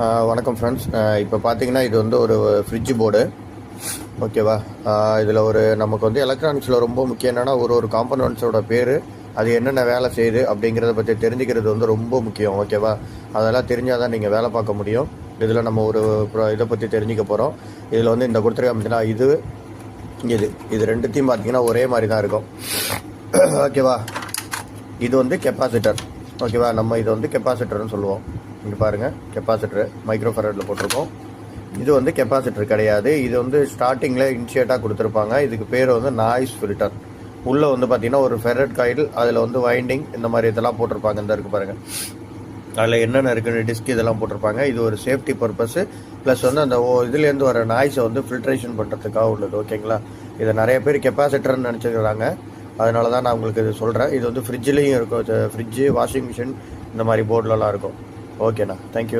வணக்கம் ஃப்ரெண்ட்ஸ் இப்போ பார்த்தீங்கன்னா இது வந்து ஒரு ஃப்ரிட்ஜ் போர்டு ஓகேவா இதில் ஒரு நமக்கு வந்து எலக்ட்ரானிக்ஸில் ரொம்ப முக்கியம் என்னென்னா ஒரு ஒரு காம்பனண்ட்ஸோட பேர் அது என்னென்ன வேலை செய்யுது அப்படிங்கிறத பற்றி தெரிஞ்சுக்கிறது வந்து ரொம்ப முக்கியம். ஓகேவா அதெல்லாம் தெரிஞ்சால் தான் நீங்கள் வேலை பார்க்க முடியும். இதில் நம்ம ஒரு இதை பற்றி தெரிஞ்சுக்க போகிறோம் இதில் வந்து இந்த கொடுத்துருக்க இது இது இது ரெண்டுத்தையும் பார்த்தீங்கன்னா ஒரே மாதிரி தான் இருக்கும் ஓகேவா இது வந்து கெப்பாசிட்டர் ஓகேவா? நம்ம இது வந்து கெப்பாசிட்டர்னு சொல்லுவோம். இங்கே பாருங்கள் கெப்பாசிட்டர் மைக்ரோஃபரட்டில் போட்டிருக்கோம். இது வந்து கெப்பாசிட்டர் கிடையாது. இது வந்து ஸ்டார்டிங்கில் இனிஷியேட்டாக கொடுத்துருப்பாங்க. இதுக்கு பேர் வந்து நாய்ஸ் ஃபில்டர் உள்ளே வந்து பார்த்தீங்கன்னா ஒரு ஃபெரட் காயில் அதில் வந்து வைண்டிங் இந்த மாதிரி இதெல்லாம் போட்டிருப்பாங்க. இந்த இருக்குது பாருங்கள் அதில் என்னென்ன இருக்குன்னு டிஸ்க் இதெல்லாம் போட்டிருப்பாங்க. இது ஒரு சேஃப்டி பர்பஸு ப்ளஸ் வந்து அந்த ஓ- இதுலேருந்து வர நாய்ஸை வந்து ஃபில்ட்ரேஷன் பண்ணுறதுக்காக உள்ளது. ஓகேங்களா? இதை நிறைய பேர் கெப்பாசிட்டர்னு நினச்சிக்கிறாங்க அதனால தான் நான் உங்களுக்கு இது சொல்கிறேன் இது வந்து ஃப்ரிட்ஜ்லேயும் இருக்கும். ஃப்ரிட்ஜு வாஷிங் மிஷின் இந்த மாதிரி போர்ட்லலாம் இருக்கும். ஓகேண்ணா தேங்க்யூ